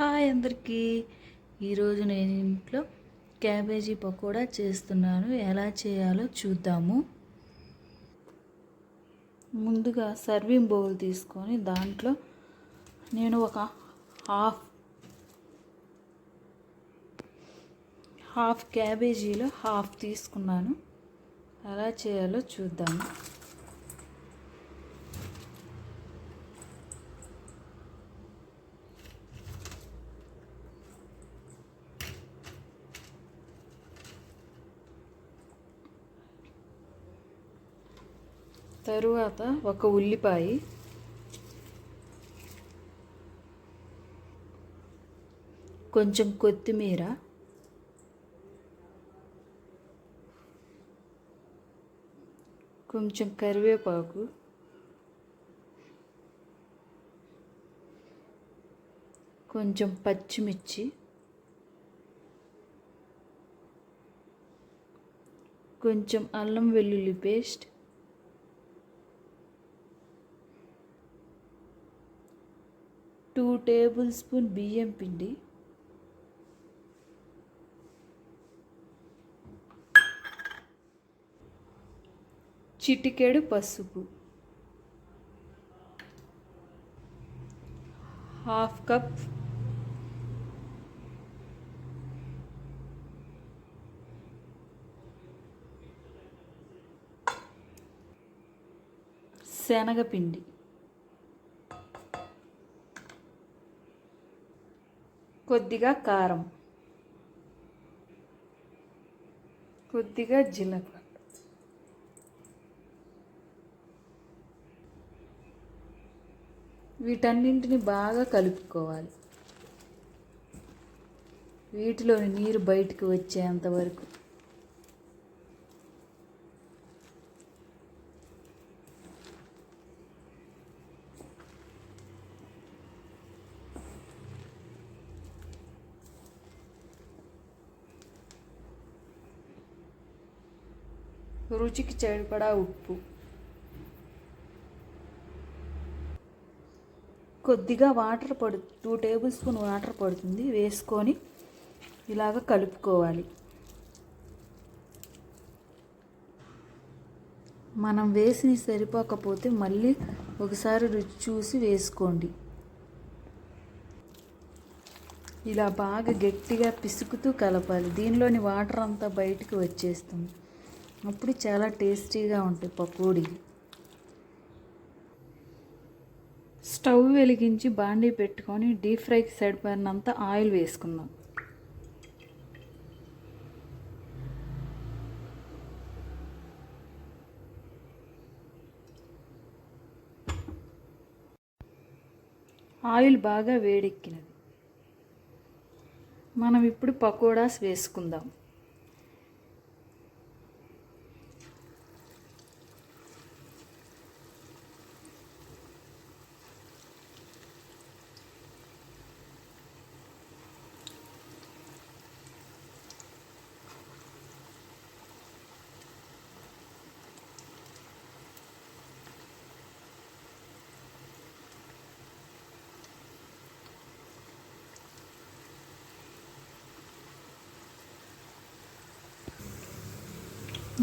Hi అందరికీ. ఈరోజు నేను ఇంట్లో క్యాబేజీ పకోడా చేస్తున్నాను. ఎలా చేయాలో చూద్దాము. ముందుగా సర్వింగ్ బౌల్ తీసుకొని దాంట్లో నేను ఒక హాఫ్ హాఫ్ క్యాబేజీలో హాఫ్ తీసుకున్నాను. ఎలా చేయాలో చూద్దాము. తరువాత ఒక ఉల్లిపాయ. కొంచెం కొత్తిమీర. కొంచెం కరివేపాకు. కొంచెం పచ్చిమిర్చి. కొంచెం అల్లం వెల్లుల్లి పేస్ట్. టూ టేబుల్ స్పూన్ బియ్యం పిండి. చిటికెడు పసుపు. హాఫ్ కప్ శనగపిండి. కొద్దిగా కారం. కొద్దిగా జీలకర్ర. వీటన్నింటిని బాగా కలుపుకోవాలి. వీటిలోని నీరు బయటకు వచ్చేంత వరకు. రుచికి సరిపడా ఉప్పు. కొద్దిగా వాటర్ పడు టూ టేబుల్ స్పూన్ వాటర్ పడుతుంది. వేసుకొని ఇలాగ కలుపుకోవాలి. మనం వేసి సరిపోకపోతే మళ్ళీ ఒకసారి రుచి చూసి వేసుకోండి. ఇలా బాగా గట్టిగా పిసుకుతూ కలపాలి. దీనిలోని వాటర్ అంతా బయటకు వచ్చేస్తుంది. అప్పుడు చాలా టేస్టీగా ఉంటాయి పకోడీ. స్టవ్ వెలిగించి బాండీ పెట్టుకొని డీప్ ఫ్రైకి సరిపడినంత ఆయిల్ వేసుకుందాం. ఆయిల్ బాగా వేడెక్కినది. మనం ఇప్పుడు పకోడాస్ వేసుకుందాం.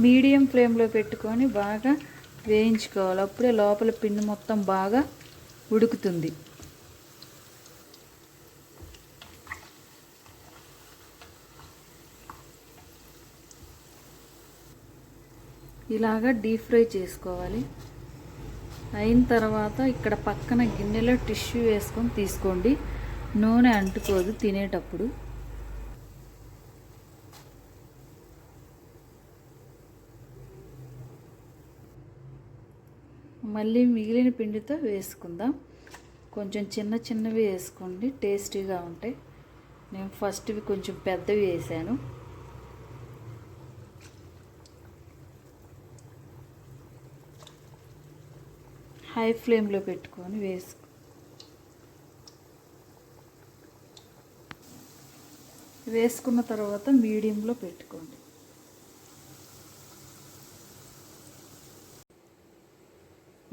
మీడియం ఫ్లేమ్లో పెట్టుకొని బాగా వేయించుకోవాలి. అప్పుడే లోపల పిండి మొత్తం బాగా ఉడుకుతుంది. ఇలాగా డీప్ ఫ్రై చేసుకోవాలి. అయిన తర్వాత ఇక్కడ పక్కన గిన్నెలో టిష్యూ వేసుకొని తీసుకోండి. నూనె అంటుకోదు తినేటప్పుడు. మళ్ళీ మిగిలిన పిండితో వేసుకుందాం. కొంచెం చిన్న చిన్నవి వేసుకోండి టేస్టీగా ఉంటాయి. నేను ఫస్ట్వి కొంచెం పెద్దవి వేసాను. హై ఫ్లేమ్లో పెట్టుకొని వేసుకో వేసుకున్న తర్వాత మీడియంలో పెట్టుకోండి.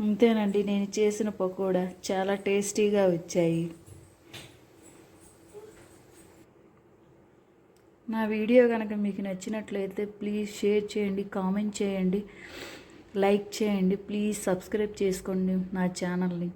అంతేనండి నేను చేసిన పకోడా చాలా టేస్టీగా వచ్చాయి. నా వీడియో కనుక మీకు నచ్చినట్లయితే ప్లీజ్ షేర్ చేయండి కామెంట్ చేయండి లైక్ చేయండి ప్లీజ్ సబ్స్క్రైబ్ చేసుకోండి నా ఛానల్ని.